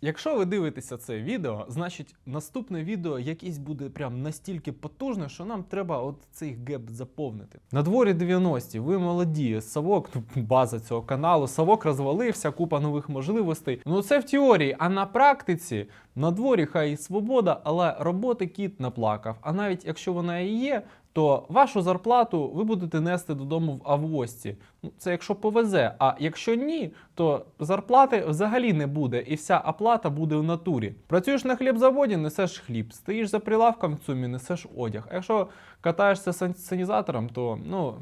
Якщо ви дивитеся це відео, значить наступне відео якесь буде прям настільки потужне, що нам треба от цей геп заповнити. На дворі 90-ті, ви молоді, Савок, ну, база цього каналу, Савок розвалився, купа нових можливостей. Ну це в теорії, а на практиці на дворі хай і свобода, але роботи кіт наплакав. А навіть якщо вона і є, то вашу зарплату ви будете нести додому в авості. Ну, це якщо повезе. А якщо ні, то зарплати взагалі не буде, і вся оплата буде в натурі. Працюєш на хлібзаводі, несеш хліб, стоїш за прилавком в цумі, несеш одяг. А якщо катаєшся сан- санізатором, то ну.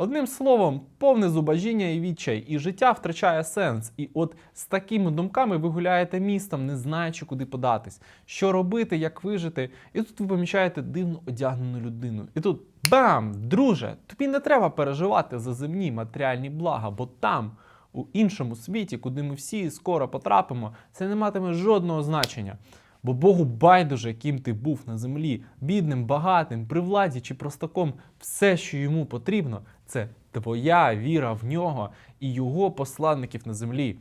Одним словом, повне зубожіння і відчай, і життя втрачає сенс. І от з такими думками ви гуляєте містом, не знаючи, куди податись, що робити, як вижити. І тут ви помічаєте дивно одягнену людину. І тут бам! Друже, тобі не треба переживати за земні матеріальні блага, бо там, у іншому світі, куди ми всі скоро потрапимо, це не матиме жодного значення. Бо Богу байдуже, ким ти був на землі, бідним, багатим, при владі чи простаком, все, що йому потрібно, це твоя віра в нього і його посланників на землі.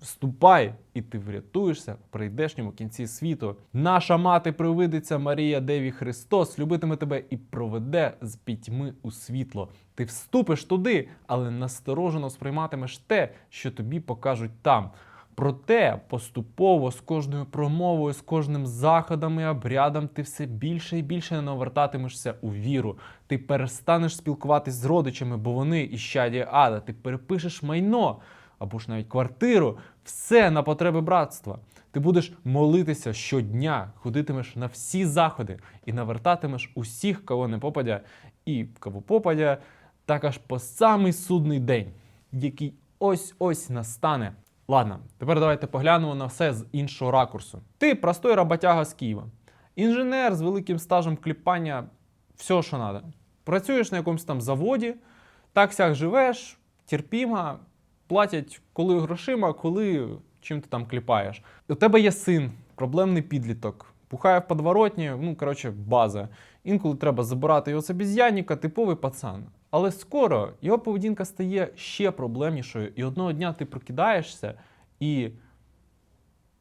Вступай, і ти врятуєшся в прийдешньому кінці світу. Наша мати привидиця Марія Деві Христос любитиме тебе і проведе з пітьми у світло. Ти вступиш туди, але насторожено сприйматимеш те, що тобі покажуть там. Проте поступово з кожною промовою, з кожним заходом і обрядом ти все більше і більше не навертатимешся у віру. Ти перестанеш спілкуватись з родичами, бо вони іщадія ада. Ти перепишеш майно або ж навіть квартиру, все на потреби братства. Ти будеш молитися щодня, ходитимеш на всі заходи і навертатимеш усіх, кого не попадя, і кого попадя, так аж по самий судний день, який ось-ось настане. Ладно, тепер давайте поглянемо на все з іншого ракурсу. Ти простой роботяга з Києва. Інженер з великим стажем кліпання, все, що треба. Працюєш на якомусь там заводі, так сяк живеш, терпімо, платять коли грошима, коли чим ти там кліпаєш. У тебе є син, проблемний підліток, пухає в подворотні, ну коротше, база. Інколи треба забирати його з обіз'янника, типовий пацан. Але скоро його поведінка стає ще проблемнішою, і одного дня ти прокидаєшся, і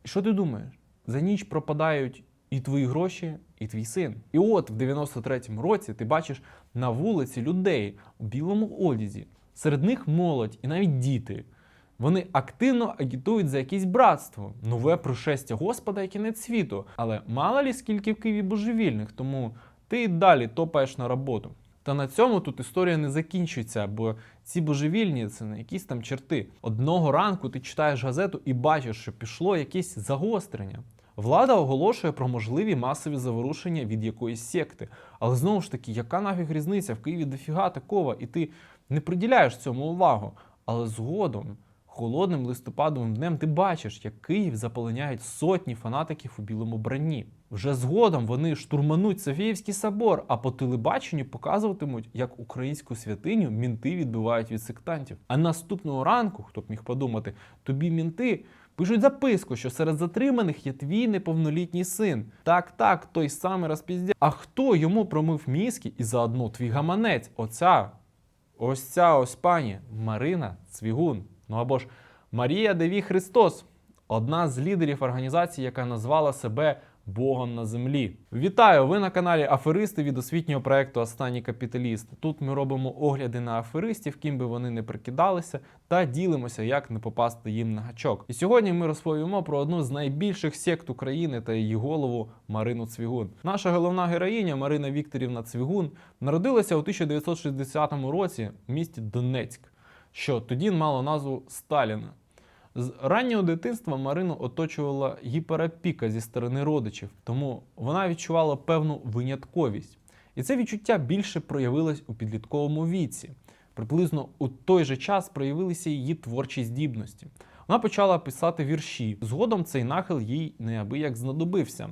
що ти думаєш? За ніч пропадають і твої гроші, і твій син. І от в 93-му році ти бачиш на вулиці людей у білому одязі. Серед них молодь і навіть діти. Вони активно агітують за якесь братство, нове пришестя Господа і кінець світу. Але мало лі скільки в Києві божевільних, тому ти і далі топаєш на роботу. Та на цьому тут історія не закінчується, бо ці божевільні це не якісь там черти. Одного ранку ти читаєш газету і бачиш, що пішло якесь загострення. Влада оголошує про можливі масові заворушення від якоїсь секти. Але знову ж таки, яка нафіг різниця? В Києві дофіга такого, і ти не приділяєш цьому увагу. Але згодом, холодним листопадовим днем, ти бачиш, як Київ заполоняють сотні фанатиків у білому бранні. Вже згодом вони штурмануть Софіївський собор, а по телебаченню показуватимуть, як українську святиню мінти відбивають від сектантів. А наступного ранку, хто б міг подумати, тобі мінти пишуть записку, що серед затриманих є твій неповнолітній син. Так, так, той самий розпіздя. А хто йому промив мізки і заодно твій гаманець? Оця Ось ця ось пані Марина Цвігун. Ну або ж Марія Деві Христос, одна з лідерів організації, яка назвала себе Богом на землі. Вітаю! Ви на каналі Аферисти від освітнього проекту Останній капіталіст. Тут ми робимо огляди на аферистів, ким би вони не прикидалися, та ділимося, як не попасти їм на гачок. І сьогодні ми розповімо про одну з найбільших сект України та її голову Марину Цвігун. Наша головна героїня Марина Вікторівна Цвігун народилася у 1960 році в місті Донецьк, що тоді мало назву Сталіна. З раннього дитинства Марину оточувала гіперопіка зі сторони родичів, тому вона відчувала певну винятковість. І це відчуття більше проявилось у підлітковому віці. Приблизно у той же час проявилися її творчі здібності. Вона почала писати вірші. Згодом цей нахил їй неабияк знадобився.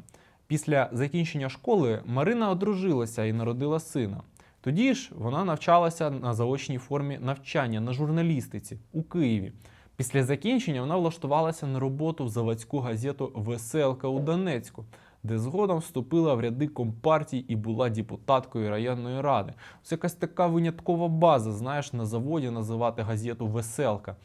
Після закінчення школи Марина одружилася і народила сина. Тоді ж вона навчалася на заочній формі навчання на журналістиці у Києві. Після закінчення вона влаштувалася на роботу в заводську газету Веселка у Донецьку, де згодом вступила в ряди компартій і була депутаткою районної ради. Це якась така виняткова база, знаєш, на заводі називати газету Веселка.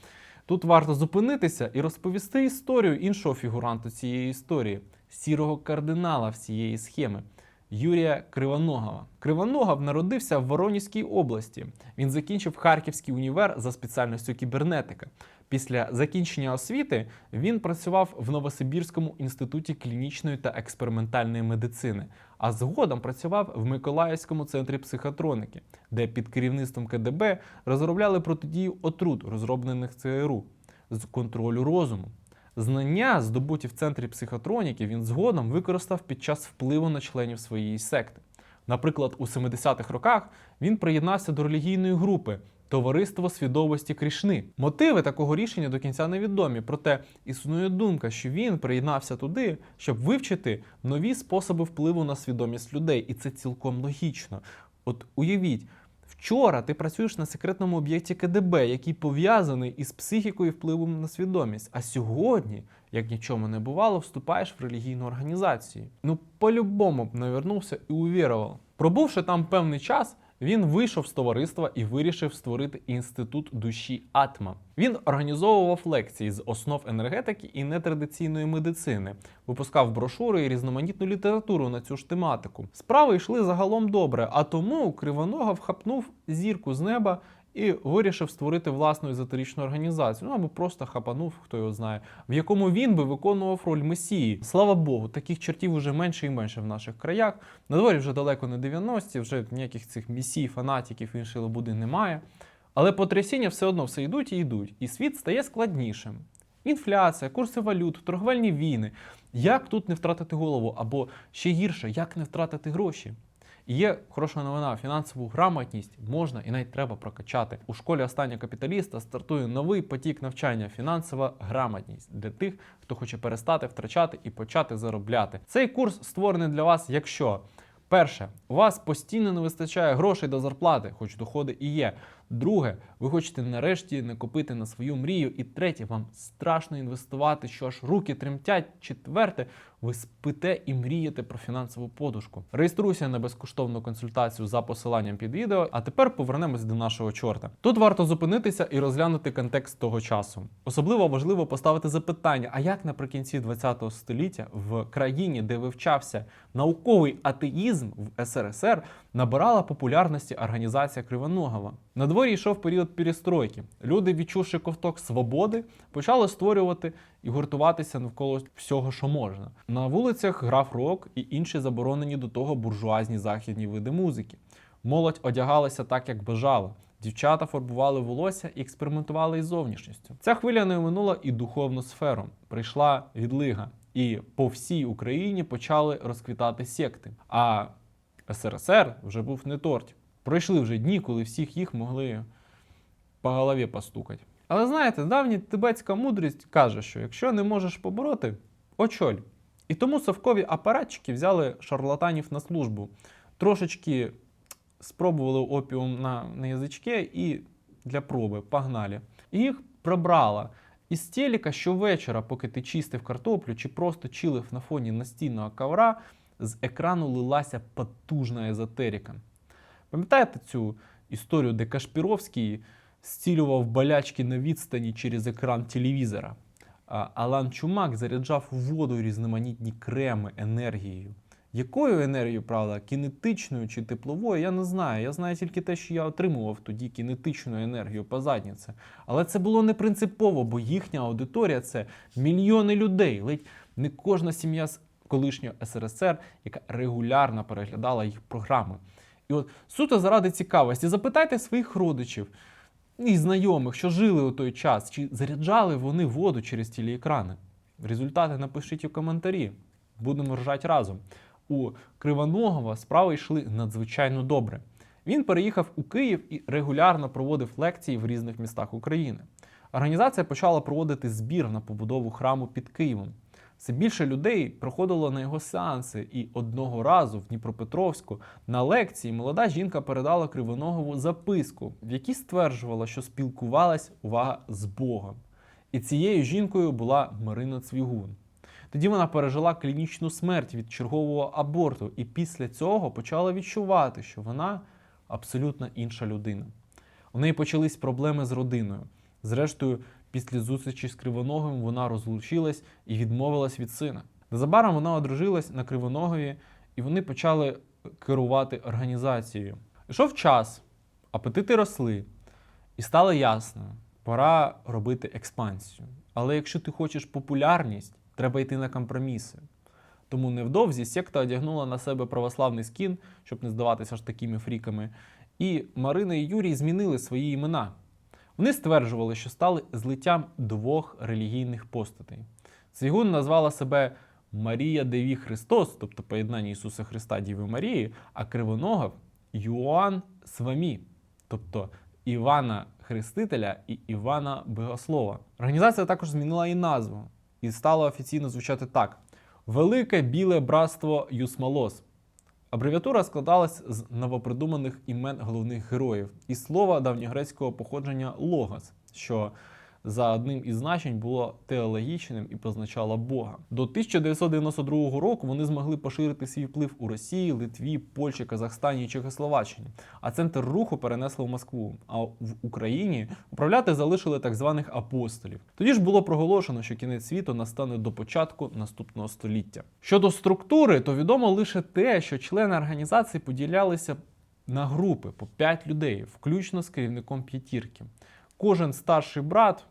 Тут варто зупинитися і розповісти історію іншого фігуранту цієї історії сірого кардинала всієї схеми. Юрія Кривоногова. Кривоногов народився в Воронізькій області. Він закінчив Харківський універ за спеціальністю кібернетика. Після закінчення освіти він працював в Новосибірському інституті клінічної та експериментальної медицини, а згодом працював в Миколаївському центрі психотроніки, де під керівництвом КДБ розробляли протидію отрут, розроблених ЦРУ з контролю розуму. Знання, здобуті в центрі психотроніки, він згодом використав під час впливу на членів своєї секти. Наприклад, у 70-х роках він приєднався до релігійної групи Товариство свідомості Крішни. Мотиви такого рішення до кінця невідомі, проте існує думка, що він приєднався туди, щоб вивчити нові способи впливу на свідомість людей, і це цілком логічно. От уявіть, Вчора ти працюєш на секретному об'єкті КДБ, який пов'язаний із психікою і впливом на свідомість. А сьогодні, як нічому не бувало, вступаєш в релігійну організацію. Ну, по-любому б навернувся і увірував. Пробувши там певний час, він вийшов з товариства і вирішив створити інститут душі Атма. Він організовував лекції з основ енергетики і нетрадиційної медицини, випускав брошури і різноманітну літературу на цю ж тематику. Справи йшли загалом добре, а тому Кривонога вхапнув зірку з неба і вирішив створити власну езотеричну організацію, ну або просто хапанув, хто його знає, в якому він би виконував роль месії. Слава Богу, таких чертів уже менше і менше в наших краях. На дворі вже далеко не 90-ті, вже ніяких цих месій, фанатиків іншої лабуди немає. Але потрясіння все одно все йдуть і йдуть, і світ стає складнішим. Інфляція, курси валют, торговельні війни. Як тут не втратити голову? Або ще гірше, як не втратити гроші? І є хороша новина, фінансову грамотність можна і навіть треба прокачати. У школі останнього капіталіста стартує новий потік навчання фінансова грамотність для тих, хто хоче перестати втрачати і почати заробляти. Цей курс створений для вас, якщо перше, у вас постійно не вистачає грошей до зарплати, хоч доходи і є. Друге, ви хочете нарешті накопити на свою мрію. І третє, вам страшно інвестувати, що аж руки тремтять. Четверте, ви спите і мрієте про фінансову подушку. Реєструйся на безкоштовну консультацію за посиланням під відео. А тепер повернемось до нашого чорта. Тут варто зупинитися і розглянути контекст того часу. Особливо важливо поставити запитання: а як наприкінці ХХ століття в країні, де вивчався науковий атеїзм в СРСР, набирала популярності організація Кривоногова. На дворі йшов період перестройки. Люди, відчувши ковток свободи, почали створювати і гуртуватися навколо всього, що можна. На вулицях грав рок і інші заборонені до того буржуазні західні види музики. Молодь одягалася так, як бажала. Дівчата фарбували волосся і експериментували із зовнішністю. Ця хвиля не оминула і духовну сферу. Прийшла відлига, і по всій Україні почали розквітати секти. А СРСР вже був не торт. Пройшли вже дні, коли всіх їх могли по голові постукати. Але знаєте, давня тибетська мудрість каже, що якщо не можеш побороти, очоль. І тому совкові апаратчики взяли шарлатанів на службу, трошечки спробували опіум на, на язички і для проби погнали. І їх пробрала. Із телека щовечора, поки ти чистив картоплю чи просто чилив на фоні настільного ковра, з екрану лилася потужна езотерика. Пам'ятаєте цю історію, де Кашпіровський зцілював болячки на відстані через екран телевізора? Алан Чумак заряджав воду різноманітні креми енергією. Якою енергією, правда, кінетичною чи тепловою, я не знаю. Я знаю тільки те, що я отримував тоді кінетичну енергію по задніці. Але це було не принципово, бо їхня аудиторія це мільйони людей. Ледь не кожна сім'я з колишнього СРСР, яка регулярно переглядала їх програми. І от суто заради цікавості, запитайте своїх родичів і знайомих, що жили у той час, чи заряджали вони воду через телеекрани. Результати напишіть у коментарі. Будемо ржати разом. У Кривоногова справи йшли надзвичайно добре. Він переїхав у Київ і регулярно проводив лекції в різних містах України. Організація почала проводити збір на побудову храму під Києвом. Все більше людей проходило на його сеанси, і одного разу в Дніпропетровську на лекції молода жінка передала Кривоногову записку, в якій стверджувала, що спілкувалась увага з Богом. І цією жінкою була Марина Цвігун. Тоді вона пережила клінічну смерть від чергового аборту, і після цього почала відчувати, що вона абсолютно інша людина. У неї почались проблеми з родиною. Зрештою, Після зустрічі з Кривоногим вона розлучилась і відмовилась від сина. Незабаром вона одружилась на Кривоногові, і вони почали керувати організацією. Ішов час, апетити росли, і стало ясно, пора робити експансію. Але якщо ти хочеш популярність, треба йти на компроміси. Тому невдовзі секта одягнула на себе православний скін, щоб не здаватися ж такими фріками. І Марина і Юрій змінили свої імена. Вони стверджували, що стали злиттям двох релігійних постатей. Цвігун назвала себе Марія Деві Христос, тобто поєднання Ісуса Христа Діви Марії, а Кривоногов Юан Свамі, тобто Івана Хрестителя і Івана Богослова. Організація також змінила і назву і стала офіційно звучати так: Велике біле братство Юсмалос. Абревіатура складалась з новопридуманих імен головних героїв. І слова давньогрецького походження логос, що за одним із значень було теологічним і позначало Бога. До 1992 року вони змогли поширити свій вплив у Росії, Литві, Польщі, Казахстані і Чехословаччині. А центр руху перенесли в Москву. А в Україні управляти залишили так званих апостолів. Тоді ж було проголошено, що кінець світу настане до початку наступного століття. Щодо структури, то відомо лише те, що члени організації поділялися на групи по 5 людей, включно з керівником п'ятірки. Кожен старший брат,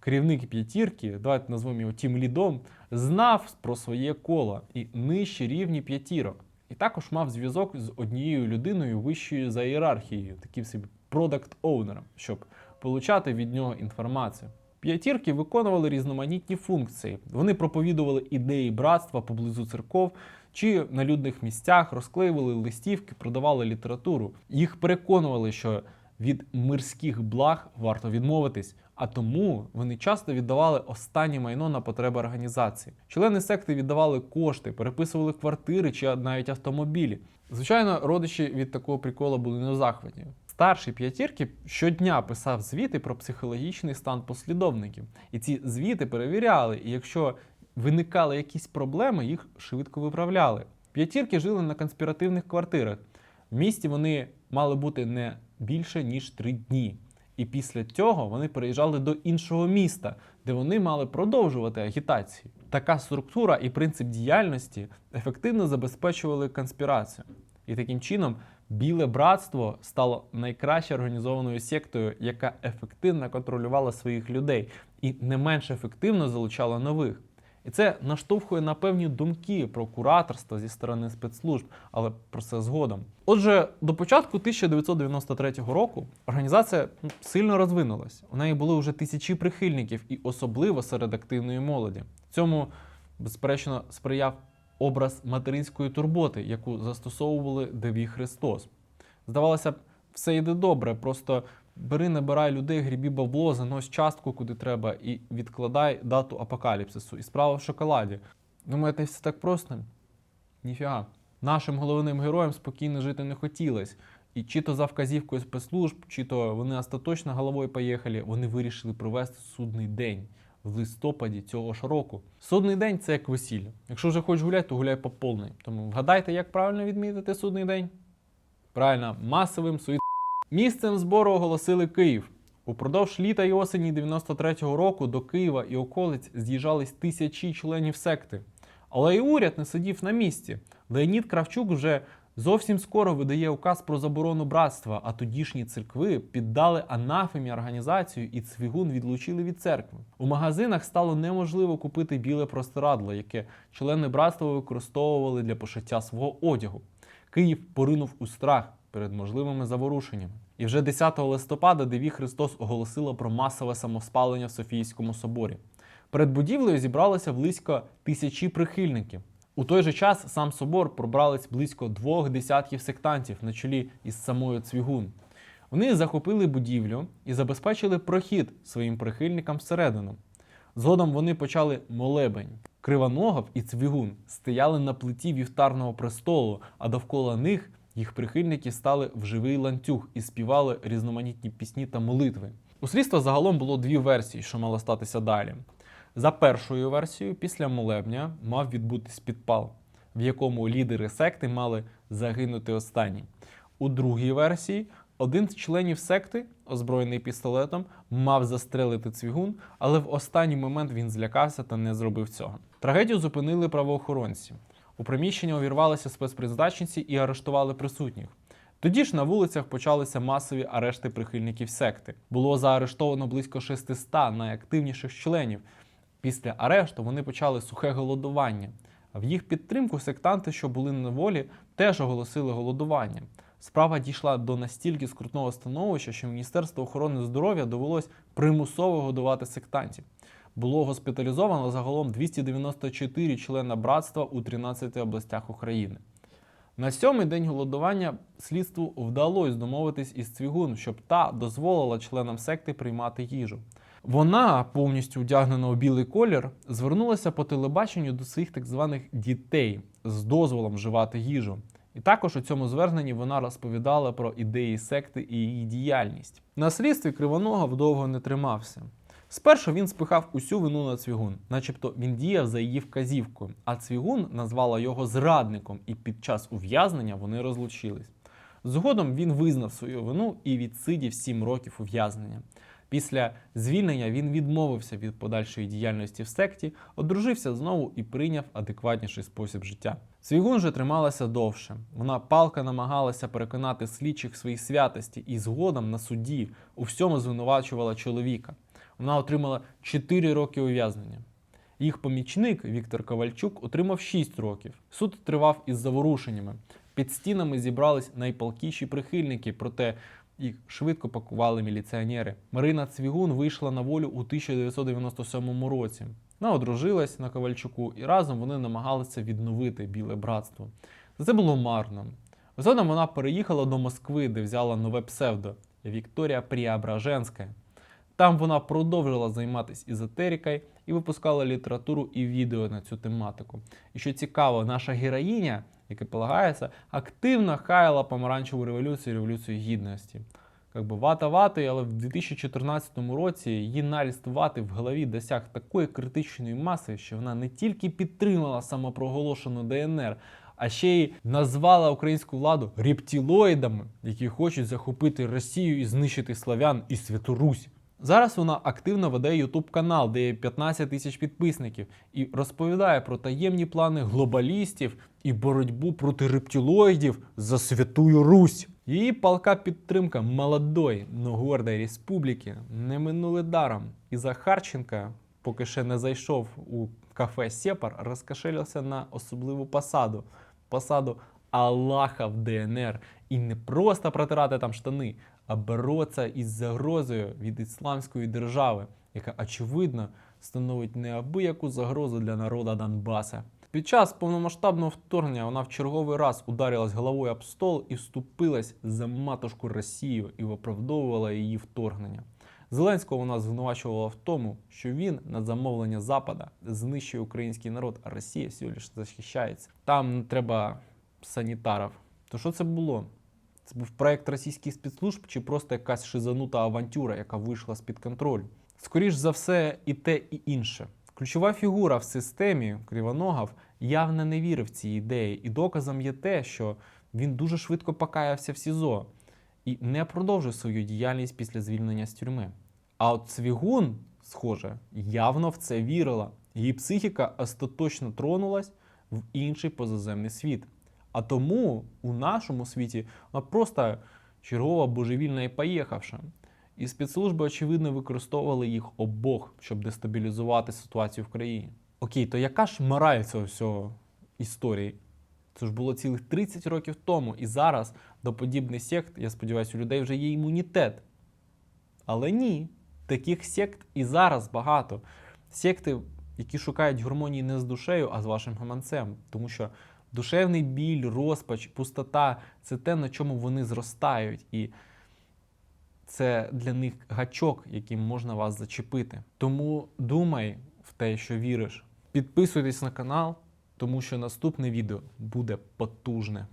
керівник п'ятірки, давайте назвемо його тім лідом, знав про своє коло і нижчі рівні п'ятірок. І також мав зв'язок з однією людиною вищою за ієрархією, таким собі продакт оунером щоб получати від нього інформацію. П'ятірки виконували різноманітні функції. Вони проповідували ідеї братства поблизу церков чи на людних місцях, розклеювали листівки, продавали літературу. Їх переконували, що від мирських благ варто відмовитись, а тому вони часто віддавали останнє майно на потреби організації. Члени секти віддавали кошти, переписували квартири чи навіть автомобілі. Звичайно, родичі від такого приколу були не в захваті. Старший п'ятірки щодня писав звіти про психологічний стан послідовників, і ці звіти перевіряли. І якщо виникали якісь проблеми, їх швидко виправляли. П'ятірки жили на конспіративних квартирах. В місті вони мали бути не більше ніж три дні. І після цього вони переїжджали до іншого міста, де вони мали продовжувати агітацію. Така структура і принцип діяльності ефективно забезпечували конспірацію. І таким чином біле братство стало найкраще організованою сектою, яка ефективно контролювала своїх людей і не менш ефективно залучала нових. І це наштовхує на певні думки про кураторство зі сторони спецслужб, але про це згодом. Отже, до початку 1993 року організація ну, сильно розвинулась. У неї були вже тисячі прихильників, і особливо серед активної молоді. Цьому, безперечно, сприяв образ материнської турботи, яку застосовували Деві Христос. Здавалося б, все йде добре, просто бери, набирай людей, грібі бабло, занось частку куди треба і відкладай дату апокаліпсису. І справа в шоколаді. Думаєте, все так просто? Ніфіга. Нашим головним героям спокійно жити не хотілося. І чи то за вказівкою спецслужб, чи то вони остаточно головою поїхали, вони вирішили провести судний день в листопаді цього ж року. Судний день це як весілля. Якщо вже хочеш гуляти, то гуляй по повній. Тому вгадайте, як правильно відмітити судний день? Правильно, масовим суїт. Місцем збору оголосили Київ. Упродовж літа і осені 93-го року до Києва і околиць з'їжджались тисячі членів секти. Але і уряд не сидів на місці. Леонід Кравчук вже зовсім скоро видає указ про заборону братства, а тодішні церкви піддали анафемі організацію і цвігун відлучили від церкви. У магазинах стало неможливо купити біле простирадло, яке члени братства використовували для пошиття свого одягу. Київ поринув у страх перед можливими заворушеннями. І вже 10 листопада Деві Христос оголосила про масове самоспалення в Софійському соборі. Перед будівлею зібралося близько тисячі прихильників. У той же час сам собор пробрались близько двох десятків сектантів на чолі із самою Цвігун. Вони захопили будівлю і забезпечили прохід своїм прихильникам всередину. Згодом вони почали молебень. Кривоногов і Цвігун стояли на плиті вівтарного престолу, а довкола них їх прихильники стали в живий ланцюг і співали різноманітні пісні та молитви. У слідства загалом було дві версії, що мало статися далі. За першою версією, після молебня мав відбутись підпал, в якому лідери секти мали загинути останні. У другій версії Один з членів секти, озброєний пістолетом, мав застрелити цвігун, але в останній момент він злякався та не зробив цього. Трагедію зупинили правоохоронці. У приміщення увірвалися спецпризначенці і арештували присутніх. Тоді ж на вулицях почалися масові арешти прихильників секти. Було заарештовано близько 600 найактивніших членів. Після арешту вони почали сухе голодування. В їх підтримку сектанти, що були на волі, теж оголосили голодування. Справа дійшла до настільки скрутного становища, що Міністерство охорони здоров'я довелось примусово годувати сектантів. Було госпіталізовано загалом 294 члена братства у 13 областях України. На сьомий день голодування слідству вдалося домовитись із Цвігун, щоб та дозволила членам секти приймати їжу. Вона, повністю вдягнена у білий колір, звернулася по телебаченню до своїх так званих дітей з дозволом вживати їжу. І також у цьому зверненні вона розповідала про ідеї секти і її діяльність. На слідстві Кривоногов довго не тримався. Спершу він спихав усю вину на Цвігун, начебто він діяв за її вказівкою, а Цвігун назвала його зрадником, і під час ув'язнення вони розлучились. Згодом він визнав свою вину і відсидів 7 років ув'язнення. Після звільнення він відмовився від подальшої діяльності в секті, одружився знову і прийняв адекватніший спосіб життя. Свігун же трималася довше. Вона палка намагалася переконати слідчих в своїй святості і згодом на суді у всьому звинувачувала чоловіка. Вона отримала 4 роки ув'язнення. Їх помічник Віктор Ковальчук отримав 6 років. Суд тривав із заворушеннями. Під стінами зібрались найпалкіші прихильники, проте їх швидко пакували міліціонери. Марина Цвігун вийшла на волю у 1997 році. Вона одружилась на Ковальчуку, і разом вони намагалися відновити біле братство. Це було марно. Згодом вона переїхала до Москви, де взяла нове псевдо Вікторія Преображенська. Там вона продовжила займатися ізотерикою і випускала літературу і відео на цю тематику. І що цікаво, наша героїня, яка полагається, активно хаяла помаранчеву революцію, революцію гідності. Как би вата ватою, але в 2014 році її наріст вати в голові досяг такої критичної маси, що вона не тільки підтримала самопроголошену ДНР, а ще й назвала українську владу рептилоїдами, які хочуть захопити Росію і знищити славян і Святу Русь. Зараз вона активно веде YouTube канал, де є 15 тисяч підписників, і розповідає про таємні плани глобалістів і боротьбу проти рептилоїдів за Святую Русь. Її палка підтримка молодої, но гордої республіки не минули даром. І Захарченка, поки ще не зайшов у кафе Сепар, розкошелився на особливу посаду посаду Аллаха в ДНР. І не просто протирати там штани, а боротися із загрозою від ісламської держави, яка очевидно становить неабияку загрозу для народу Донбаса. Під час повномасштабного вторгнення вона в черговий раз ударилась головою об стол і вступилась за матушку Росію і виправдовувала її вторгнення. Зеленського вона звинувачувала в тому, що він на замовлення Запада знищує український народ, а Росія всього лише захищається. Там не треба санітарів. То що це було? Це був проект російських спецслужб чи просто якась шизанута авантюра, яка вийшла з-під контролю? Скоріш за все, і те, і інше. Ключова фігура в системі Кривоногов явно не вірив в ці ідеї, і доказом є те, що він дуже швидко покаявся в СІЗО і не продовжив свою діяльність після звільнення з тюрми. А от Цвігун, схоже, явно в це вірила. Її психіка остаточно тронулась в інший позаземний світ. А тому у нашому світі вона просто чергова божевільна і поїхавша. І спецслужби, очевидно, використовували їх обох, щоб дестабілізувати ситуацію в країні. Окей, то яка ж мораль цього всього історії? Це ж було цілих 30 років тому, і зараз до подібних сект, я сподіваюся, у людей вже є імунітет. Але ні, таких сект і зараз багато. Секти, які шукають гармонії не з душею, а з вашим гаманцем. Тому що душевний біль, розпач, пустота це те, на чому вони зростають. І це для них гачок, яким можна вас зачепити. Тому думай в те, що віриш. Підписуйтесь на канал, тому що наступне відео буде потужне.